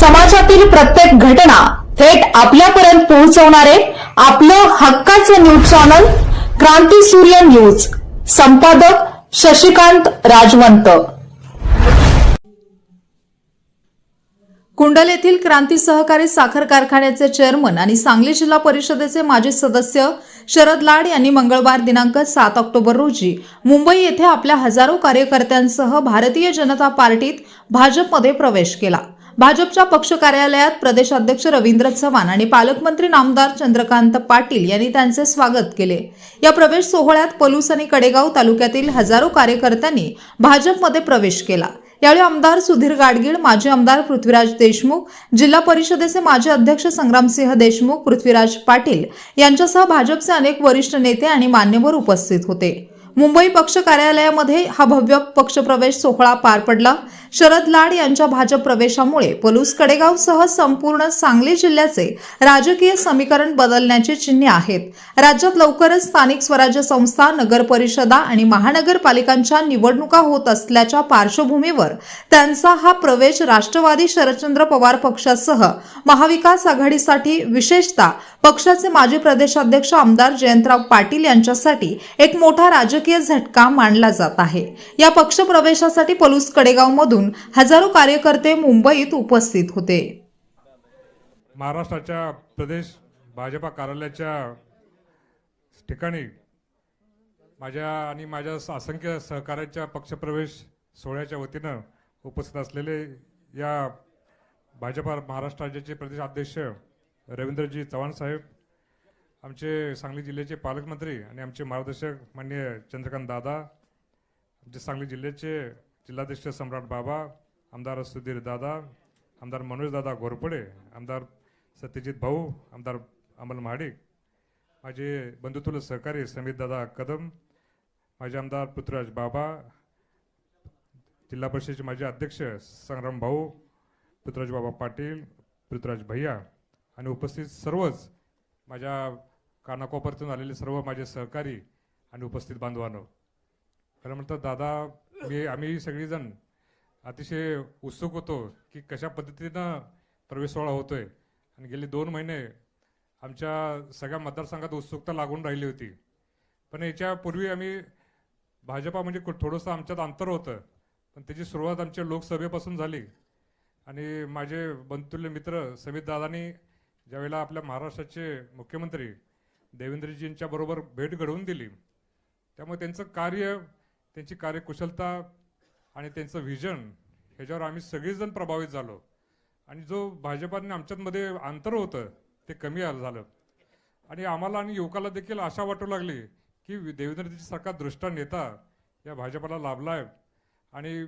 समाजातील प्रत्येक घटना थेट आपल्यापर्यंत पोहोचवणारे आपलं हक्काचं न्यूज चॅनल क्रांती सूर्य न्यूज. संपादक शशिकांत राजवंत. कुंडल येथील क्रांती सहकारी साखर कारखान्याचे चेअरमन आणि सांगली जिल्हा परिषदेचे माजी सदस्य शरद लाड यांनी मंगळवार दिनांक सात ऑक्टोबर रोजी मुंबई येथे आपल्या हजारो कार्यकर्त्यांसह भारतीय जनता पार्टीत भाजपमध्ये प्रवेश केला. भाजपच्या पक्ष कार्यालयात प्रदेशाध्यक्ष रवींद्र चव्हाण आणि पालकमंत्री नामदार चंद्रकांत पाटील यांनी त्यांचे स्वागत केले. या प्रवेश सोहळ्यात पलूस आणि कडेगाव तालुक्यातील हजारो कार्यकर्त्यांनी भाजपमध्ये प्रवेश केला. यावेळी आमदार सुधीर गाडगीळ माजी आमदार पृथ्वीराज देशमुख जिल्हा परिषदेचे माजी अध्यक्ष संग्रामसिंह देशमुख पृथ्वीराज पाटील यांच्यासह भाजपचे अनेक वरिष्ठ नेते आणि मान्यवर उपस्थित होते. मुंबई पक्ष कार्यालयामध्ये हा भव्य पक्षप्रवेश सोहळा पार पडला. शरद लाड यांच्या भाजप प्रवेशामुळे पलूस कडेगावसह संपूर्ण सांगली जिल्ह्याचे राजकीय समीकरण बदलण्याची चिन्हे आहेत. राज्यात लवकरच स्थानिक स्वराज्य संस्था नगर परिषदा आणि महानगरपालिकांच्या निवडणुका होत असल्याच्या पार्श्वभूमीवर त्यांचा हा प्रवेश राष्ट्रवादी शरदचंद्र पवार पक्षासह महाविकास आघाडीसाठी विशेषतः पक्षाचे माजी प्रदेशाध्यक्ष आमदार जयंतराव पाटील यांच्यासाठी एक मोठा राजकीय झटका मानला जात आहे. या पक्षप्रवेशासाठी पलूस कडेगावमधून हजारो कार्यकर्ते मुंबईत उपस्थित होते. महाराष्ट्राच्या प्रदेश भाजपा कार्यालयाच्या ठिकाणी माझ्या आणि माझ्या असंख्य सहकार्याच्या पक्षप्रवेश सोहळ्याच्या वतीनं उपस्थित असलेले या भाजपा महाराष्ट्र राज्याचे प्रदेश अध्यक्ष रवींद्रजी चव्हाण साहेब आमचे सांगली जिल्ह्याचे पालकमंत्री आणि आमचे मार्गदर्शक माननीय चंद्रकांत दादा आमचे सांगली जिल्ह्याचे जिल्हाध्यक्ष सम्राट बाबा आमदार सुधीर दादा आमदार मनोज दादा घोरपडे आमदार सत्यजित भाऊ आमदार अमल महाडिक माझे बंधुतुल सहकारी समित दादा कदम माझे आमदार पृथ्वीराज बाबा जिल्हा परिषदेचे माझे अध्यक्ष संग्राम भाऊ पृथ्वीराज बाबा पाटील पृथ्वीराज भैया आणि उपस्थित सर्वच माझ्या कानाकोपऱ्यातून आलेले सर्व माझे सहकारी आणि उपस्थित बांधवांनो. खरं म्हणतात दादा मी आम्ही सगळीजण अतिशय उत्सुक होतो की कशा पद्धतीनं प्रवेश सोहळा होतोय. आणि गेले दोन महिने आमच्या सगळ्या मतदारसंघात उत्सुकता लागून राहिली होती. पण याच्यापूर्वी आम्ही भाजपा म्हणजे थोडंसं आमच्यात अंतर होतं. पण त्याची सुरुवात आमच्या लोकसभेपासून झाली. आणि माझे बंधुल्य मित्र समित दादानी ज्यावेळेला आपल्या महाराष्ट्राचे मुख्यमंत्री देवेंद्रजींच्या बरोबर भेट घडवून दिली. त्यामुळे त्यांचं कार्य त्यांची कार्यकुशलता आणि त्यांचं व्हिजन ह्याच्यावर आम्ही सगळेजण प्रभावित झालो. आणि जो भाजपाने आमच्यामध्ये अंतर होतं ते कमी आलं झालं. आणि आम्हाला आणि युवकाला देखील आशा वाटू लागली की देवेंद्रजी सारखा दृष्टा नेता या भाजपाला लाभला आहे आणि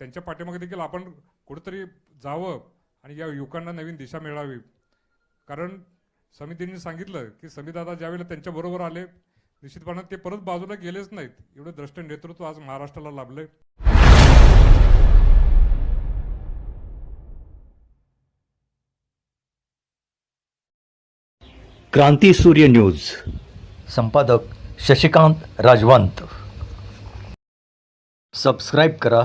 त्यांच्या पाठीमागे देखील आपण कुठंतरी जावं आणि या युवकांना नवीन दिशा मिळावी. कारण समितींनी सांगितलं की समितदादा ज्यावेळेला त्यांच्याबरोबर आले निश्चितपणे ते परत बाजूला गेलेच नाहीत. एवढं द्रष्ट नेतृत्व आज महाराष्ट्राला लाभलंय. क्रांती सूर्य न्यूज. संपादक शशिकांत राजवंत. सबस्क्राईब करा.